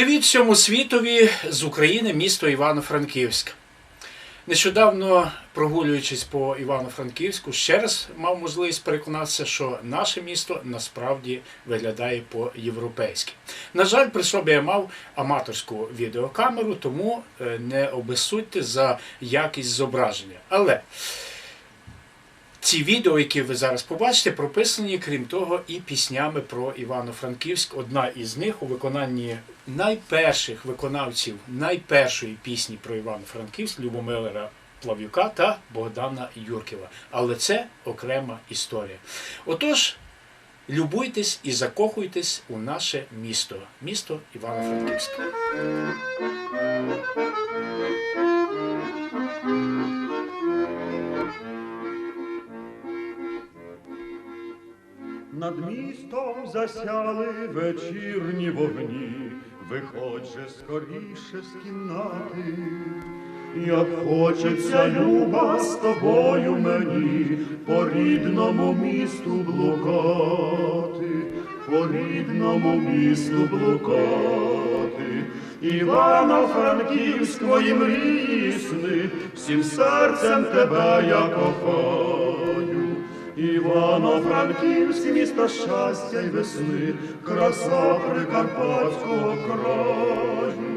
Привіт всьому світові з України, місто Івано-Франківськ. Нещодавно, прогулюючись по Івано-Франківську, ще раз мав можливість переконатися, що наше місто насправді виглядає по-європейськи. На жаль, при собі я мав аматорську відеокамеру, тому е, не обезсудьте за якість зображення. Але ці відео, які ви зараз побачите, прописані, крім того, і піснями про Івано-Франківськ. Одна із них у виконанні найперших виконавців найпершої пісні про Івано-Франківськ Любомира Плав'юка та Богдана Юрківа. Але це окрема історія. Отож, любуйтесь і закохуйтесь у наше місто, місто Івано-Франківськ. Над містом засяли вечірні вогні, виходь же скоріше з кімнати, як хочеться люба з тобою мені по рідному місту блукати, по рідному місту блукати. Івано-Франківськ твої мрії сни, всім серцем тебе я кохаю. Івано-Франківськ, місто щастя й весни, краса прикарпатського краю.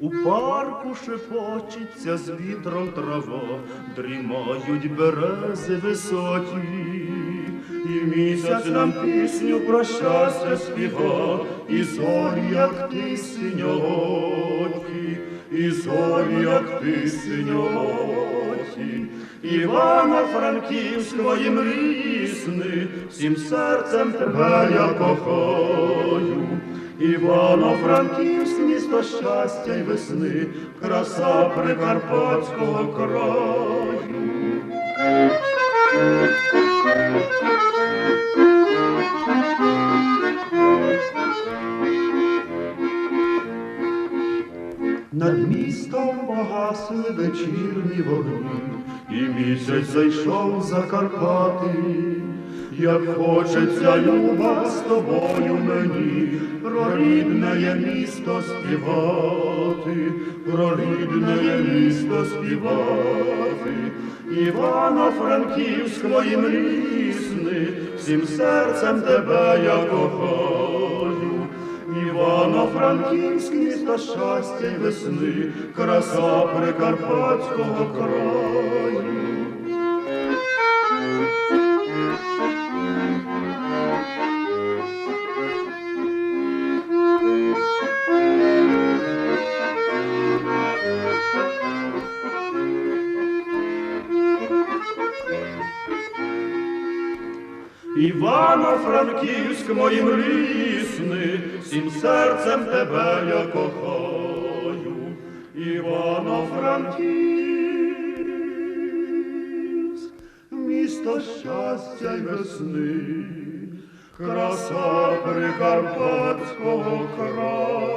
У парку шепочеться з вітром трава, дрімають берези високі, і місяць нам пісню про щастя співа, і зорі, як ти синьоокі, і зорі, як ти синьоокі. Івано-Франківськ, твої мрії сни, всім серцем тебе я кохаю. Івано-Франківськ, місто щастя й весни, краса прикарпатського краю. Над містом погасли вечірні вогні, і місяць зайшов за Карпати, як хочеться люба з тобою мені, про рідне місто співати, про рідне місто співати, Івано-Франківськ мої мрії всім серцем тебе я кохаю. Івано-Франківськ, місто щастя й весни, краса прикарпатського краю. Івано-Франківськ, мої мрії сни, всім серцем тебе я кохаю. Івано-Франківськ, місто щастя й весни, краса прикарпатського краю.